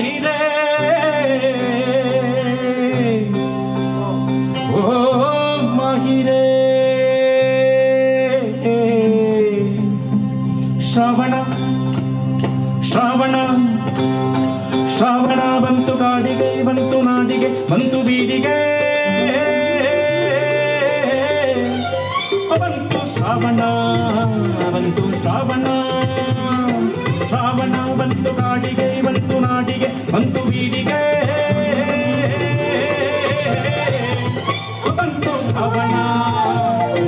বাহিরে ও মাহিরে শ্রাবণ ಶ್ರಾವಣ ಶ್ರಾವಣ ಬಂತು ಕಾಡಿಗೆ ಬಂತು ನಾಡಿಗೆ ಬಂತು ಬೀದಿಗೆ ಬಂತು ಶ್ರಾವಣ ಬಂತು ಶ್ರಾವಣ ಶ್ರಾವಣ ಬಂತು ಕಾಡಿಗೆ ಬಂತು ನಾಡಿಗೆ ಬಂತು ಬೀಡಿಗೆ ಬಂತು ಶ್ರಾವಣ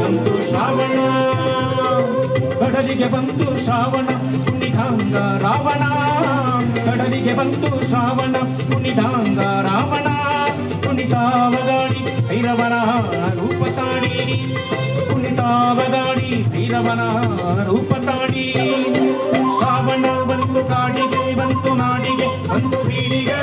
ಬಂತು ಶ್ರಾವಣ. ಕಡಲಿಗೆ ಬಂತು ಶ್ರಾವಣ ಕುಣಿದಾಂಗ ರಾವಣ. ಕಡಲಿಗೆ ಬಂತು ಶ್ರಾವಣ ಕುಣಿದಾಂಗ ರಾವಣ. ಕುಣಿತಾವಗಾಡಿ ಭೈರವನ ರೂಪ ತಾಡಿ ಕುಣಿತಾವಗಾಡಿ ಭೈರವನ ರೂಪ ತಾಡಿ ಶ್ರಾವಣ ಬಂತು ಕಾಡಿಗೆ ಬಂತು ನಾಡಿಗೆ ಬಂತು ಬೀಡಿಗೆ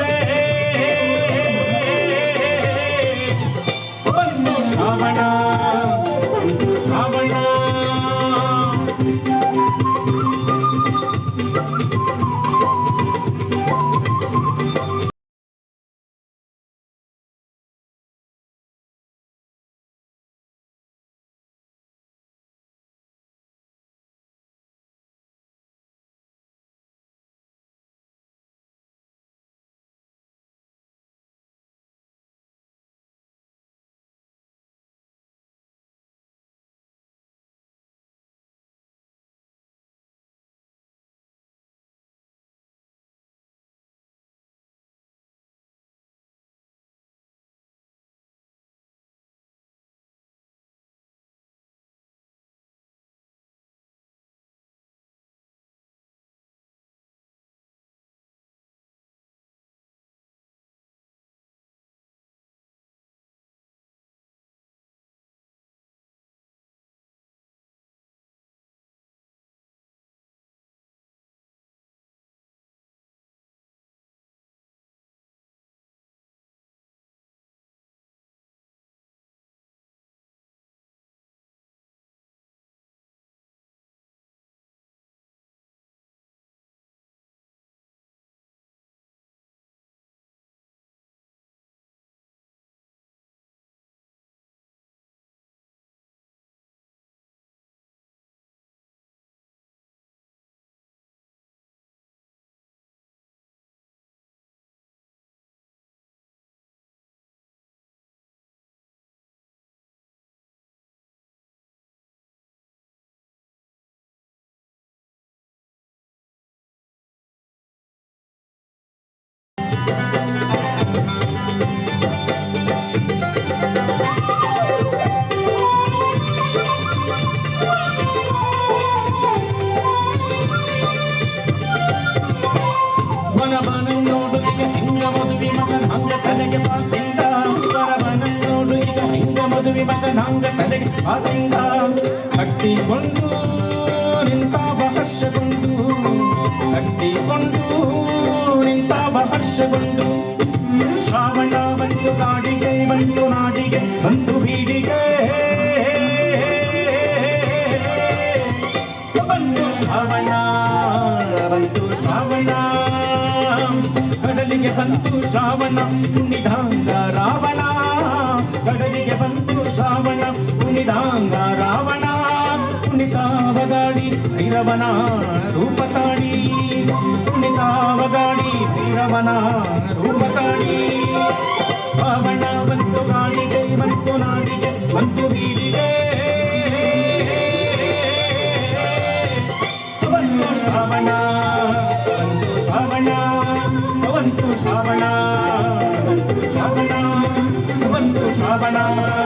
ಪಾಸಿಂದ ವನವನನ್ನೋಡು ಈಗ ಹಿಂಗ ಮದುವೆ ಮಗನ ಹಂಗ ತಲೆಗೆ ಅಟ್ಟಿ ಕಟ್ಟಿಕೊಂಡು ನಿಂತ ಬಹರ್ಷಗೊಂಡು ಕಟ್ಟಿಕೊಂಡು ನಿಂತ ಬಹರ್ಷಗೊಂಡು ಶ್ರಾವಣ ಬಂದು ಕಾಡಿಗೆ ಬಂದು ನಾಡಿಗೆ, ಬಂದು ಬೀಡಿಗೆ ಬಂತು ಶ್ರಾವಣ ಕುಣಿದಾಂಗ ರಾವಣ. ಕಡಲಿಗೆ ಬಂತು ಶ್ರಾವಣ ಕುಣಿದಾಂಗ ರಾವಣ. ಕುಣಿತಾವಗಾಡಿ ಭೈರವನ ರೂಪ ತಾಡಿ ಕುಣಿತಾವಗಾಡಿ ಭೈರವನ ರೂಪ ತಾಡಿ ಶ್ರಾವಣ ಬಂತು ಕಾಡಿಗೆ ಬಂತು ನಾಡಿಗೆ, ಬಂತು ಬೀಡಿಗೆ ಬಂತು